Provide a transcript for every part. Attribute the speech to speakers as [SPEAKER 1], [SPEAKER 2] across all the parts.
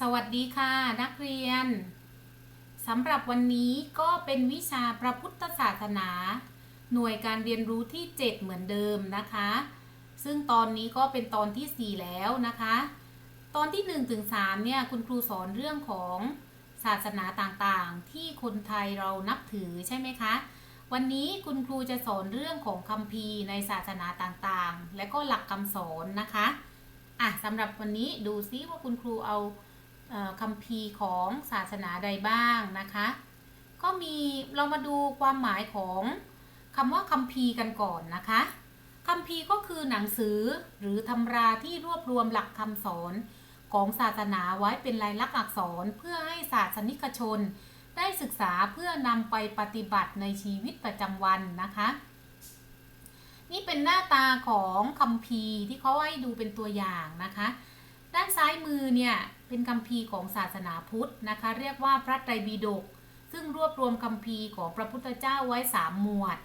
[SPEAKER 1] สวัสดีค่ะ นักเรียนสำหรับวันนี้ก็เป็นวิชาพระพุทธศาสนา หน่วยการเรียนรู้ที่ 7 เหมือนเดิมนะคะ ซึ่งตอนนี้ก็เป็นตอนที่ 4 แล้วนะคะ ตอนที่1ถึง3เนี่ยคุณครูสอนเรื่องของศาสนาต่างๆ ที่คนไทยเรานับถือใช่ไหมคะ วันนี้คุณครูจะสอนเรื่องของคัมภีร์ในศาสนาต่างๆ และก็หลักคำสอนนะคะอะสำหรับวันนี้ดูซิว่าคุณครูเอา คัมภีร์ของศาสนาใดบ้างนะคะ ก็มีเรามาดูความหมายของคำว่าคัมภีร์กันก่อนนะคะคัมภีร์ก็คือหนังสือหรือตำราที่รวบรวมหลักคำสอนของศาสนาไว้เป็นลายลักษณ์อักษรเพื่อให้ศาสนิกชน ได้ศึกษาเพื่อนำไปปฏิบัติในชีวิตประจำวันนะคะ นี่เป็นหน้าตาของคัมภีร์ที่เขาให้ดูเป็นตัวอย่างนะคะ ด้านซ้ายมือเนี่ย เป็นคัมภีร์ของศาสนาพุทธนะคะ เรียกว่าพระไตรปิฎกซึ่งรวบรวมคัมภีร์ของพระพุทธเจ้าไว้สามหมวด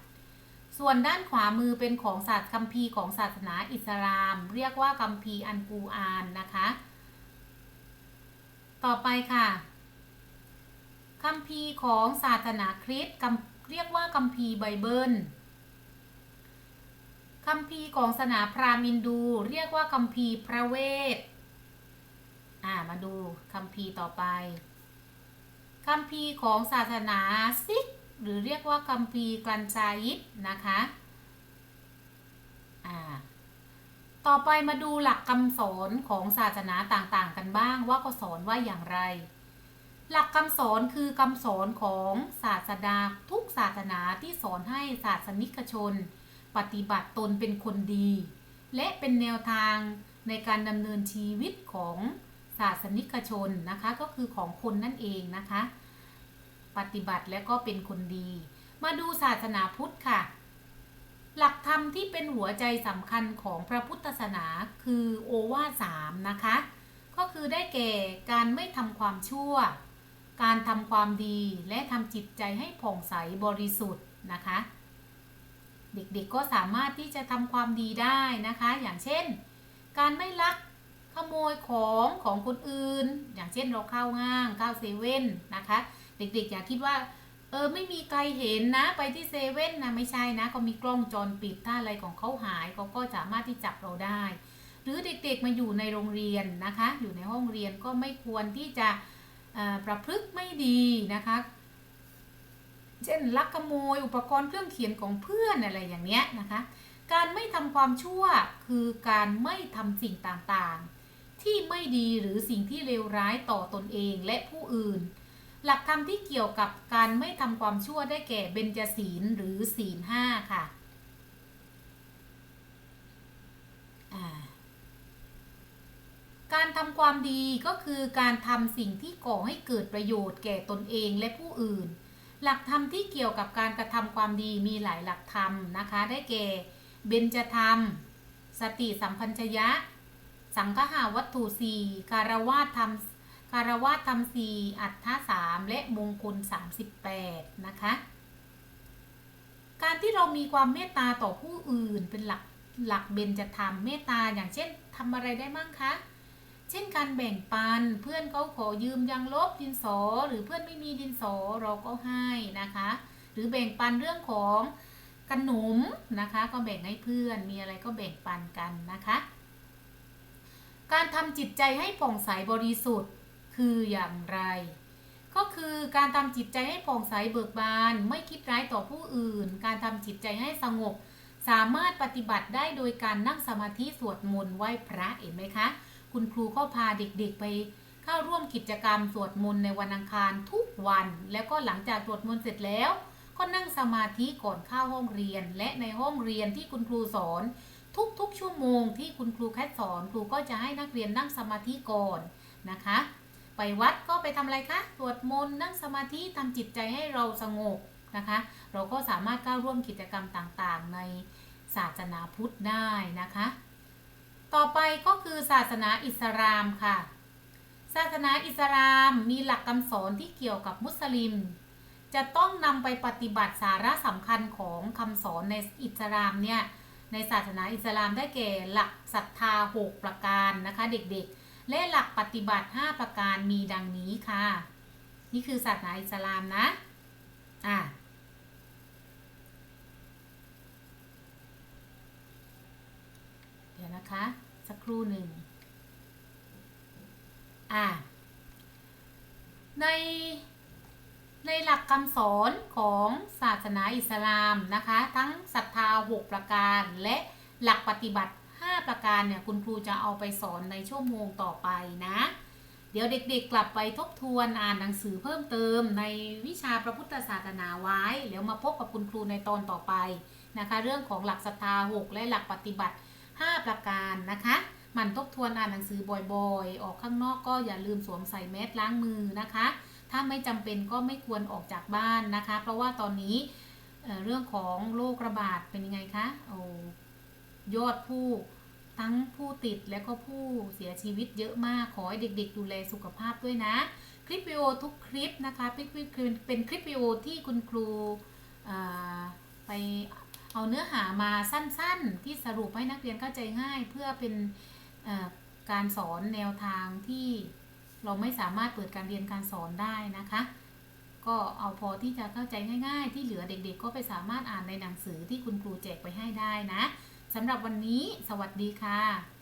[SPEAKER 1] ส่วนด้านขวามือเป็นของศาสตร์คัมภีร์ของศาสนาอิสลาม เรียกว่าคัมภีร์อันกูอานนะคะ ต่อไปค่ะคัมภีร์ของศาสนาคริสต์เรียกว่าคัมภีร์ไบเบิลคัมภีร์ของศาสนาพราหมณ์ฮินดู เรียกว่าคัมภีร์พระเวท อ่ามาดูคัมภีต่อไปคัมภีของศาสนาซิก หรือเรียกว่าคัมภีกลันจายิตนะคะอ่าต่อไปมาดูหลักคำสอนของศาสนาต่างๆ กันบ้างว่าเขาสอนว่าอย่างไร หลักคำสอนคือคำสอนของศาสดาทุกศาสนาที่สอนให้ศาสนิกชน ปฏิบัติตนเป็นคนดี และเป็นแนวทางในการดำเนินชีวิตของ ศาสนิกชนนะคะก็คือของคนนั่นเองนะคะ ปฏิบัติและก็เป็นคนดี มาดูศาสนาพุทธค่ะ หลักธรรมที่เป็นหัวใจสำคัญของพระพุทธศาสนาคือโอวาทสามนะคะ ก็คือได้แก่การไม่ทำความชั่ว การทำความดีและทำจิตใจให้ผ่องใสบริสุทธิ์นะคะเด็กๆก็สามารถที่จะทำความดีได้นะคะ อย่างเช่น การไม่ลัก โมยของของคนอื่น อย่างเช่นเราเข้าห้างเข้าเซเว่นนะคะ เด็กๆอย่าคิดว่าเออไม่มีใครเห็นนะไปที่เซเว่นนะไม่ใช่นะเขามีกล้องจรปิดถ้าอะไรของเขาหายเขาก็สามารถที่จับเราได้ หรือเด็กๆมาอยู่ในโรงเรียนนะคะ อยู่ในห้องเรียนก็ไม่ควรที่จะประพฤติไม่ดีนะคะ เช่นลักขโมยอุปกรณ์เครื่องเขียนของเพื่อนอะไรอย่างเนี้ยนะคะ การไม่ทำความชั่วคือการไม่ทำสิ่งต่างๆ ที่ไม่ดีหรือสิ่งที่เลวร้ายต่อตนเองและผู้อื่น หลักธรรมที่เกี่ยวกับการไม่ทำความชั่วได้แก่เบญจศีลหรือศีลห้าค่ะการทำความดีก็คือการทำสิ่งที่ก่อให้เกิดประโยชน์แก่ตนเองและผู้อื่น หลักธรรมที่เกี่ยวกับการกระทำความดีมีหลายหลักธรรมนะคะ ได้แก่ เบญจธรรม สติสัมพัญชยะ สังฆหาวัตถุสี่การวาธรรมคารวะธรรมสี่อัฏฐสามและมงคล 38 นะคะ การที่เรามีความเมตตาต่อผู้อื่นเป็นหลักหลักเบญจธรรมเมตตาอย่างเช่นทำอะไรได้มั่งคะ เช่นการแบ่งปันเพื่อนเขาขอยืมยังลบดินสอ หรือเพื่อนไม่มีดินสอเราก็ให้นะคะ หรือแบ่งปันเรื่องของขนมนะคะ ก็แบ่งให้เพื่อนมีอะไรก็แบ่งปันกันนะคะ การทำจิตใจให้ผ่องใสบริสุทธิ์คืออย่างไร ก็คือการทำจิตใจให้ผ่องใสเบิกบาน ไม่คิดร้ายต่อผู้อื่น การทำจิตใจให้สงบ สามารถปฏิบัติได้โดยการนั่งสมาธิสวดมนต์ไหว้พระเห็นไหมคะ คุณครูก็พาเด็กๆไปเข้าร่วมกิจกรรมสวดมนต์ในวันอังคารทุกวัน แล้วก็หลังจากสวดมนต์เสร็จแล้ว ก็นั่งสมาธิก่อนเข้าห้องเรียน และในห้องเรียนที่คุณครูสอน ทุกๆ ชั่วโมงที่คุณครูแคทสอนครูก็จะให้นักเรียนนั่งสมาธิก่อนนะคะ ไปวัดก็ไปทำอะไรคะสวดมนต์นั่งสมาธิทำจิตใจให้เราสงบนะคะ เราก็สามารถก้าวร่วมกิจกรรมต่างๆ ในศาสนาพุทธได้นะคะ ต่อไปก็คือศาสนาอิสลามค่ะ ศาสนาอิสลามมีหลักคำสอนที่เกี่ยวกับมุสลิม จะต้องนำไปปฏิบัติสาระสำคัญของคำสอนในอิสลามเนี่ย ในศาสนาอิสลามได้แก่หลักศรัทธา 6 ประการนะคะ เด็กๆ และหลักปฏิบัติ 5 ประการมีดังนี้ค่ะ นี่คือศาสนาอิสลามนะ อะเดี๋ยวนะคะ สักครู่หนึ่งอะใน ในหลักคำสอนของศาสนาอิสลามนะคะ ทั้งศรัทธา 6 ประการ และหลักปฏิบัติ 5 ประการเนี่ยคุณครูจะเอาไปสอนในชั่วโมงต่อไปนะ เดี๋ยวเด็กๆกลับไปทบทวนอ่านหนังสือเพิ่มเติมในวิชาพระพุทธศาสนาไว้ แล้วมาพบกับคุณครูในตอนต่อไปนะคะ เรื่องของหลักศรัทธา 6 และหลักปฏิบัติ 5 ประการนะคะมันทบทวนอ่านหนังสือบ่อยๆ ออกข้างนอกก็อย่าลืมสวมใส่แมสล้างมือนะคะ ถ้าไม่จำเป็นก็ไม่ควรออกจากบ้านนะคะ เพราะว่าตอนนี้เเรื่องของโรคระบาดเป็นยังไงคะโอ้ยอดผู้ทั้งผู้ติดและก็ผู้เสียชีวิตเยอะมาก ขอให้เด็กๆ ดูแลสุขภาพด้วยนะ คลิปวิดีโอทุกคลิปนะคะเป็นคลิปเป็นคลิปวิดีโอที่คุณครูไปเอาเนื้อหามาสั้นๆ ที่สรุปให้นักเรียนเข้าใจง่าย เพื่อเป็นการสอนแนวทางที่ เราไม่สามารถเปิดการเรียนการสอนได้นะคะ ก็เอาพอที่จะเข้าใจง่าย ๆ ที่เหลือเด็กๆ ก็ไปสามารถอ่านในหนังสือที่คุณครูแจกไปให้ได้นะสำหรับวันนี้ สวัสดีค่ะ